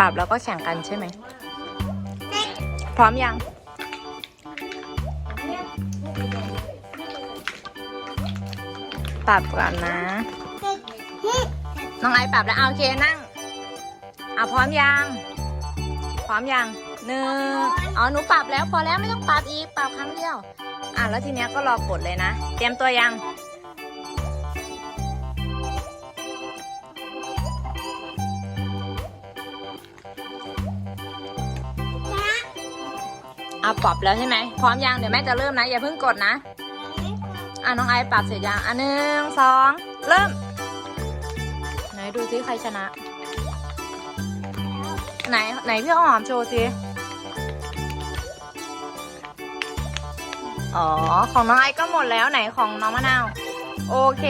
ปรับแล้วก็แข่งกันใช่ไหม พร้อมยัง ปรับก่อนนะ น้องไอปรับแล้วเอาโอเคนั่ง เอาพร้อมยัง พร้อมยังหนึ่งอ๋อหนูปรับแล้วพอแล้วไม่ต้องปรับอีกปรับครั้งเดียว อะแล้วทีเนี้ยก็รอกดเลยนะ เตรียมตัวยัง อะปรับแล้วใช่ไหมพร้อมยังเดี๋ยวแม่จะเริ่มนะ อย่าเพิ่งกดนะอะน้องไอปรับเสร็จยังอะหนึ่งสองเริ่ม ไหนดูซิใครชนะ ไหนไหนพี่หอมโชว์ซิอ๋อ ของน้องไอก็หมดแล้วไหนของน้องมะนาว โอเค